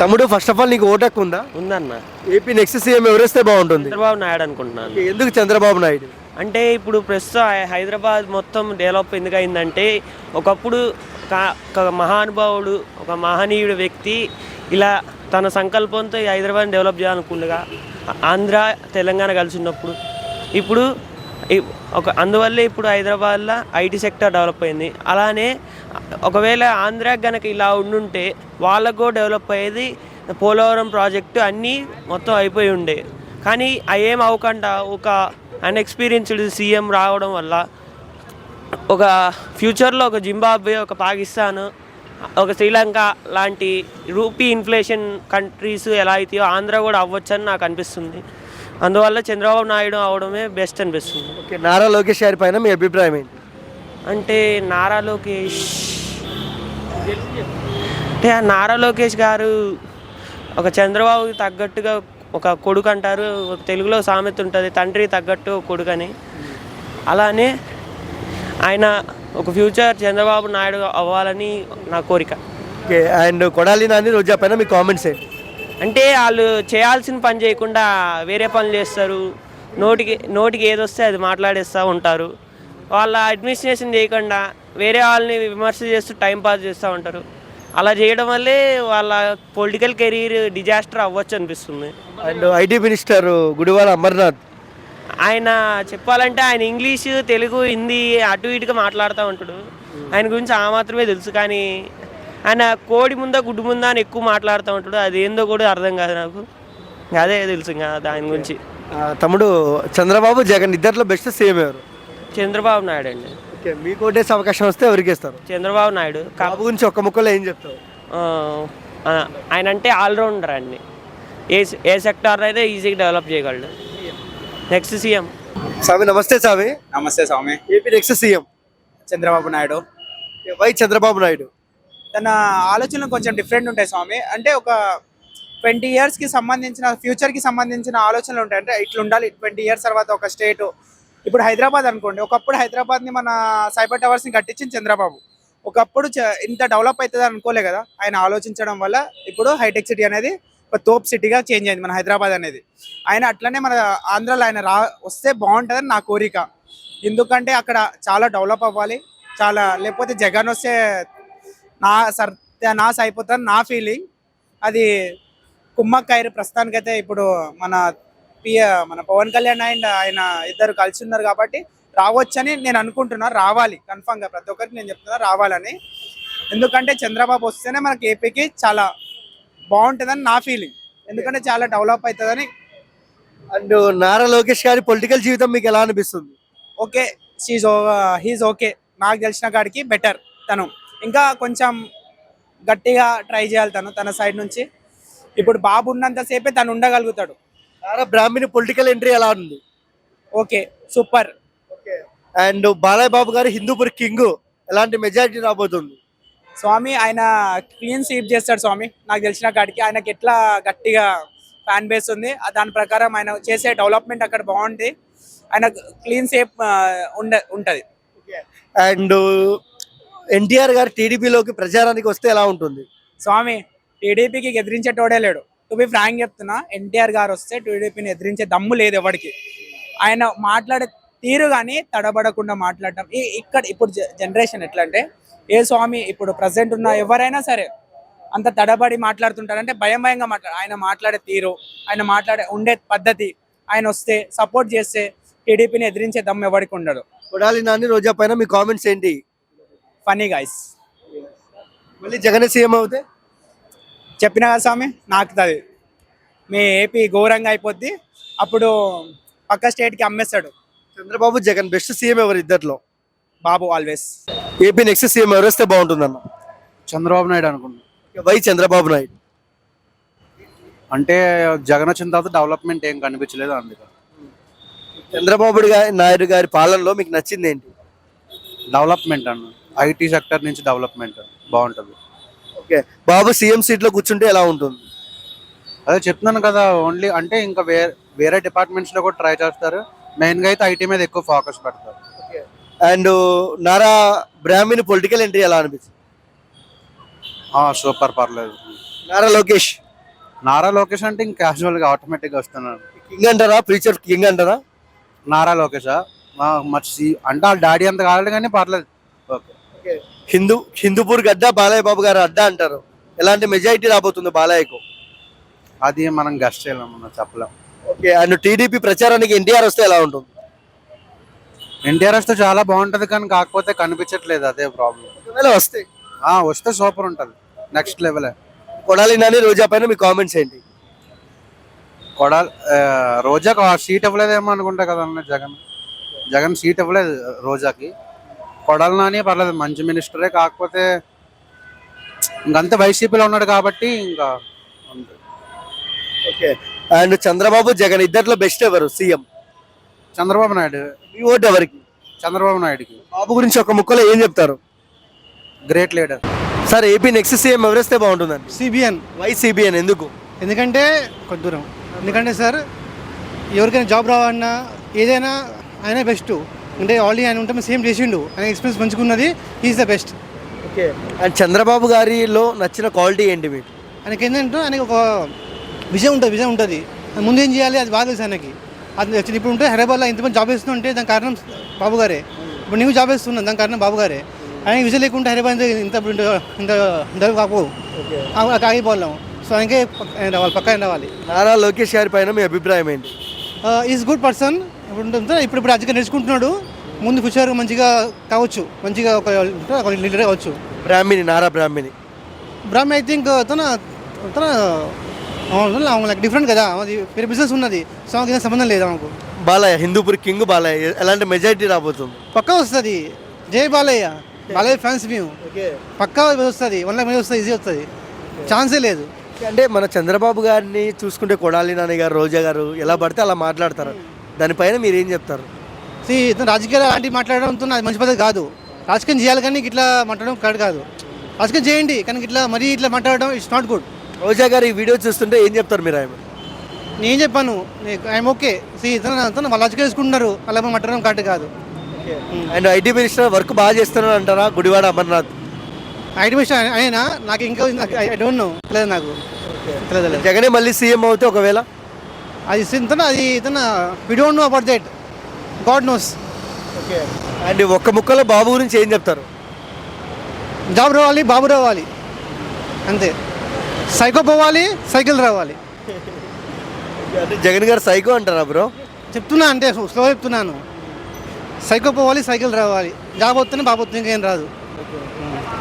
తమ్ముడు first of all నీకు ఓటక్ ఉందా? ఉందన్న. ఏపీ నెక్స్ట్ సీఎం ఎవరేస్తే బాగుంటుంది? చంద్రబాబు నాయుడు అనుకుంటున్నాను. ఎందుకు చంద్రబాబు నాయుడు? అంటే ఇప్పుడు ప్రస్తుతం హైదరాబాద్ మొత్తం డెవలప్ ఎందుకు అయిందంటే ఒకప్పుడు ఒక మహానుభావుడు ఒక మహనీయుడు వ్యక్తి ఇలా తన సంకల్పంతో ఈ హైదరాబాద్ డెవలప్ చేయాలనుకుండగా ఆంధ్ర తెలంగాణ కలిసి ఉన్నప్పుడు ఇప్పుడు ఒక అందువల్లే ఇప్పుడు హైదరాబాద్లో ఐటీ సెక్టర్ డెవలప్ అయింది. అలానే ఒకవేళ ఆంధ్ర గనక ఇలా ఉండుంటే వాళ్ళకు డెవలప్ అయ్యేది పోలవరం ప్రాజెక్టు అన్నీ మొత్తం అయిపోయి ఉండే. కానీ అవేం అవ్వకుండా ఒక అన్ఎక్స్పీరియన్స్డ్ సీఎం రావడం వల్ల ఒక ఫ్యూచర్లో ఒక జింబాబ్వే ఒక పాకిస్తాన్ ఒక శ్రీలంక లాంటి రూపీ ఇన్ఫ్లేషన్ కంట్రీస్ ఎలా అవుతాయో ఆంధ్ర కూడా అవ్వచ్చని నాకు అనిపిస్తుంది. అందువల్ల చంద్రబాబు నాయుడు అవడమే బెస్ట్ అనిపిస్తుంది. ఓకే నారా లోకేష్ గారి పైన మీ అభిప్రాయం ఏంటి? అంటే నారా లోకేష్ అంటే ఆ నారా లోకేష్ గారు ఒక చంద్రబాబుకి తగ్గట్టుగా ఒక కొడుకు అంటారు. ఒక తెలుగులో సామెత ఉంటుంది తండ్రి తగ్గట్టు కొడుకు అని అలానే ఆయన ఒక ఫ్యూచర్ చంద్రబాబు నాయుడు అవ్వాలని నా కోరిక. ఓకే అండ్ కొడాలి నాని రోజా పైన మీ కామెంట్స్ ఏంటి అంటే వాళ్ళు చేయాల్సిన పని చేయకుండా వేరే పనులు చేస్తారు. నోటికి నోటికి ఏదొస్తే అది మాట్లాడేస్తూ ఉంటారు. వాళ్ళ అడ్మినిస్ట్రేషన్ చేయకుండా వేరే వాళ్ళని విమర్శ చేస్తూ టైం పాస్ చేస్తూ ఉంటారు. అలా చేయడం వల్లే వాళ్ళ పొలిటికల్ కెరీర్ డిజాస్టర్ అవ్వచ్చు అనిపిస్తుంది. And IT minister Gudivada Amarnath. ఆయన చెప్పాలంటే ఆయన ఇంగ్లీష్ తెలుగు హిందీ అటు ఇటుగా మాట్లాడుతూ ఉంటాడు. ఆయన గురించి ఆ మాత్రమే తెలుసు. కానీ ఆయన కోడి ముందా గుడ్డు ముందా అని ఎక్కువ మాట్లాడుతూ ఉంటాడు. అది ఏందో కూడా అర్థం కాదు నాకు. అదే తెలుసు ఇంకా దాని గురించి. తమ్ముడు చంద్రబాబు జగన్ ఇద్దరిలో బెస్ట్ సీఎం ఎవరు? చంద్రబాబు నాయుడు అండి. ఓకే మీకు ఓటేసే అవకాశం వస్తే ఎవరికి ఇస్తారు? చంద్రబాబు నాయుడు. కా- బాబు గురించి ఒక్క ముక్కలో ఏం చెప్తావు? ఆయన అంటే ఆల్రౌండర్ అండి. ఏ ఏ సెక్టార్ అయితే ఈజీగా డెవలప్ చేయగలడు. Next CM. స్వామి నమస్తే స్వామి నమస్తే స్వామి. AP next CM. Chandrababu Naidu. Why Chandrababu Naidu? తన ఆలోచనలు కొంచెం డిఫరెంట్ ఉంటాయి స్వామి. అంటే ఒక ట్వంటీ ఇయర్స్కి సంబంధించిన ఫ్యూచర్కి సంబంధించిన ఆలోచనలు ఉంటాయి. అంటే ఇట్లా ఉండాలి ట్వంటీ ఇయర్స్ తర్వాత ఒక స్టేట్ ఇప్పుడు హైదరాబాద్ అనుకోండి ఒకప్పుడు హైదరాబాద్ని మన సైబర్ టవర్స్ని కట్టించింది చంద్రబాబు. ఒకప్పుడు చ- ఇంత డెవలప్ అవుతుంది అనుకోలే కదా ఆయన ఆలోచించడం వల్ల ఇప్పుడు హైటెక్ సిటీ అనేది ఒక తోప్ సిటీగా చేంజ్ అయింది మన హైదరాబాద్ అనేది. ఆయన అట్లనే మన ఆంధ్రాలో ఆయన రా వస్తే బాగుంటుందని నా కోరిక. ఎందుకంటే అక్కడ చాలా డెవలప్ అవ్వాలి చాలా లేకపోతే జగన్ వస్తే నా సర్ నాస్ అయిపోతాను నా ఫీలింగ్. అది కుమ్మక్కైరు ప్రస్తుతానికైతే ఇప్పుడు మన మన పవన్ కళ్యాణ్ అండ్ ఆయన ఇద్దరు కలిసి ఉన్నారు కాబట్టి రావచ్చని నేను అనుకుంటున్నా. రావాలి. కన్ఫామ్గా ప్రతి ఒక్కరికి నేను చెప్తున్నా రావాలని. ఎందుకంటే చంద్రబాబు వస్తేనే మనకి ఏపీకి చాలా బాగుంటుందని నా ఫీలింగ్ ఎందుకంటే చాలా డెవలప్ అవుతుందని అండ్ నారా లోకేష్ గారి పొలిటికల్ జీవితం మీకు ఎలా అనిపిస్తుంది? ఓకే షీజ్ హీజ్ ఓకే నాకు తెలిసిన కాడికి బెటర్ తను. ఇంకా కొంచెం గట్టిగా ట్రై చేయాలి తను తన సైడ్ నుంచి. ఇప్పుడు బాబు ఉన్నంతసేపే తను ఉండగలుగుతాడు. నారా బ్రాహ్మణి పొలిటికల్ ఎంట్రీ ఎలా ఉంది? Okay super and Balayya Babu గారు హిందూపూర్ కింగ్ ఎలాంటి మెజారిటీ రాబోతుంది? స్వామి ఆయన క్లీన్ స్వీప్ చేస్తాడు స్వామి. నాకు తెలిసిన కాడికి ఆయనకి ఎట్లా గట్టిగా ఫ్యాన్ బేస్ ఉంది దాని ప్రకారం ఆయన చేసే డెవలప్మెంట్ అక్కడ బాగుంది. ఆయన క్లీన్ సేఫ్ ఉండ ఉంటుంది. అండ్ ఎన్టీఆర్ గారు టీడీపీలోకి ప్రచారానికి వస్తే ఎలా ఉంటుంది? స్వామి టీడీపీకి ఎదిరించేటోడే లేడు. టు బి ఫ్రాంక్ చెప్తున్నా ఎన్టీఆర్ గారు వస్తే టీడీపీని ఎదిరించే దమ్ము లేదు ఎవరికి ఆయన మాట్లాడే తీరు కానీ తడబడకుండా మాట్లాడటం. ఇక్కడ ఇప్పుడు జనరేషన్ ఎట్లా అంటే ఏ స్వామి ఇప్పుడు ప్రజెంట్ ఉన్న ఎవరైనా సరే అంత తడబడి మాట్లాడుతుంటారంటే భయం భయంగా మాట్లాడు ఆయన మాట్లాడే తీరు ఆయన మాట్లాడే ఉండే పద్ధతి ఆయన వస్తే సపోర్ట్ చేస్తే టీడీపీని ఎదిరించే దమ్ము ఎవరికి ఉండడు. కొడాలి నాని రోజా పైన మీ కామెంట్స్ ఏంటి? ఫనీ గైస్ మళ్ళీ జగన్ సీఎం అవుతే? చెప్పిన కదా స్వామి? నాకుతుంది. మీ ఏపీ ఘోరంగా అయిపోద్ది. అప్పుడు పక్క స్టేట్కి అమ్మేస్తాడు. చంద్రబాబు జగన్ బెస్ట్ సీఎం ఎవరు ఇద్దరిలో? Babu always AP next CM ఎవరు వస్తే బాగుంటుందన్న? చంద్రబాబు నాయుడు అనుకుంటున్నాను వై చంద్రబాబు నాయుడు? అంటే జగన్ వచ్చిన తర్వాత డెవలప్మెంట్ ఏం కనిపించలేదు అందుకని చంద్రబాబు గారి నాయుడు గారి పాలనలో మీకు నచ్చింది ఏంటి? డెవలప్మెంట్ అన్న. ఐటీ సెక్టర్ నుంచి డెవలప్మెంట్ బాగుంటుంది. ఓకే. బాబు సీఎం సీట్లో కూర్చుంటే ఎలా ఉంటుంది? అదే చెప్తున్నాను కదా ఓన్లీ అంటే ఇంకా వేరే వేరే డిపార్ట్మెంట్స్లో కూడా ట్రై చేస్తారు. మెయిన్గా అయితే ఐటీ మీద ఎక్కువ ఫోకస్ పెడతారు. And Nara Brahmani political entry ఎలా అనిపిస్తుంది? సూపర్ పర్లేదు. నారా లోకేష్. నారా లోకేష్ అంటే ఇంక క్యాజువల్గా ఆటోమేటిక్గా వస్తున్నాడు కింగ్ అంటారా? ఫ్యూచర్ కింగ్ అంటారా? నారా లోకేష్? మర్చి అంటే వాళ్ళ డాడీ అంత కాలేదు కానీ పర్లేదు. హిందూ హిందూపూర్ గడ్డ బాలయ్య బాబు గారు అడ్డా అంటారు. ఎలాంటి మెజారిటీ రాబోతుంది బాలయ్యకు? అది మనం గస్ట్ చేయలేం మనం చెప్పలేం. ఓకే అండ్ టీడీపీ ప్రచారానికి ఎన్టీఆర్ వస్తే ఎలా ఉంటుంది? ఎన్టీఆర్ వస్తే చాలా బాగుంటది కానీ కాకపోతే కనిపించట్లేదు అదే ప్రాబ్లం ఒకవేళ వస్తే? ఆ వస్తే సూపర్ ఉంటది నెక్స్ట్ లెవెల్ కొడాలి నాని రోజా పైన మీ కామెంట్స్ ఏంటి? కొడా ఆ, రోజాకి ఆ సీట్ ఇవ్వలేదేమో అనుకుంటా కదా అన్న జగన్. జగన్ సీట్ ఇవ్వలేదు రోజాకి. కొడాలి నాని పర్లేదు మంచి మినిస్టరే కాకపోతే ఇంకంత వైసీపీలో ఉన్నాడు కాబట్టి ఇంకా. ఓకే. అండ్ చంద్రబాబు జగన్ ఇద్దరిలో బెస్ట్ ఎవరు? సీఎం. చంద్రబాబు నాయుడు. మీ ఓటు ఎవరికి? చంద్రబాబు నాయుడుకి. బాబు గురించి ఒక ముక్కలో ఏం చెప్తారు? Great leader. Sir AP next CM ఎవరేస్తే బాగుంటుందండి? సిబిఎన్. వై సిబిఎన్ ఎందుకు? ఎందుకంటే కొంత దూరం. ఎందుకంటే సార్ ఎవరికైనా జాబ్ రావన్నా ఏదైనా ఆయన బెస్ట్. అంటే ఆల్రెడీ ఆయన ఉంటే సేమ్ చేసిండు. ఆయన experience మంచుకున్నది is the best okay. And Chandrababu గారిలో నచ్చిన క్వాలిటీ ఏంటి మీకు? ఆయనకి ఏంటంటే ఆయనకి ఒక విజయం ఉంటుంది విజయం ఉంటుంది. ముందు ఏం చేయాలి అది బాగా తెలుసు ఆయనకి. అది ఇప్పుడు ఉంటే హైదరాబాద్లో ఇంతమంది జాబ్ వేస్తుంటే దాని కారణం బాబు గారే. ఇప్పుడు నీవు జాబ్ వేస్తున్నాను దాని కారణం బాబు గారే. ఆయన విజయం లేకుంటే హైదరాబాద్ ఇంత ఇంత ఇంత కాపు ఆగిపోలేం సో ఆయనకే ఆయన రావాలి పక్క ఆయన రావాలి. నారా లోకేష్ గారి పైన మీ అభిప్రాయం ఏంటి? ఈజ్ గుడ్ పర్సన్ ఇప్పుడు ఉంటుంది- ఇప్పుడు ఇప్పుడు అదిగా నేర్చుకుంటున్నాడు. ముందు ఫ్యూచర్ మంచిగా కావచ్చు. మంచిగా ఒక ఒక లీడర్ కావచ్చు. బ్రాహ్మిణి నారా బ్రాహ్మిణి. బ్రహ్మ ఐ థింక్ తన తన లైక్ డిఫరెంట్ కదా. అది వేరే బిజినెస్ ఉన్నది. సో ఆమెకి ఏం సంబంధం లేదు ఆమెకు. బాలయ్య హిందూపూర్ కింగ్ బాలయ్య. ఎలాంటి మెజారిటీ రాబోతుంది? పక్కా వస్తుంది. జై బాలయ్య. బాలయ్య ఫ్యాన్స్ మేము పక్కా వస్తుంది. వన్ లాక్ మీద వస్తుంది ఈజీ వస్తుంది. ఛాన్సే లేదు. అంటే మన చంద్రబాబు గారిని చూసుకుంటే కొడాలి నాని గారు రోజా గారు ఎలా పడితే అలా మాట్లాడతారు. దానిపైన మీరు ఏం చెప్తారు? ఇతను రాజకీయాలు అలాంటివి మాట్లాడడంతో అది మంచి పద్ధతి కాదు. రాజకీయం చేయాలి కానీ ఇట్లా మాట్లాడడం కరెక్ట్ కాదు. రాజకీయం చేయండి కానీ ఇట్లా మరీ ఇట్లా మాట్లాడడం ఇట్స్ నాట్ గుడ్ రోజా గారు ఈ వీడియో చూస్తుంటే ఏం చెప్తారు మీరు ఆయన? నేను చెప్పాను ఐఎమ్ ఓకే సి ఇతను ఇతను వాళ్ళు రాజకీయం చేసుకుంటున్నారు. అలా మాట్లాడడం కరెక్ట్ కాదు. అండ్ ఐటీ మినిస్టర్ వర్క్ బాగా చేస్తున్నారు అంటారా? గుడివాడ అమర్నాథ్? ఐటీ మిషన్ అయినా నాకు ఇంకా ఐ డోంట్ నో తెలియదు నాకు. జగనే మళ్ళీ సీఎం అవుతే ఒకవేళ? అది ఇతను అది ఇతను? We don't know about that God knows and ఒక్క ముక్కలో బాబు గురించి ఏం చెప్తారు? జాబ్ రావాలి బాబు రావాలి. అంతే. సైకో పోవాలి సైకిల్ రావాలి. అంటే జగన్ గారు సైకో అంటారా బ్రో చెప్తున్నా అంటే స్లో చెప్తున్నాను. సైకో పోవాలి సైకిల్ రావాలి. జాబ్ వస్తేనే బాబు వస్తుంది ఇంకేం రాదు.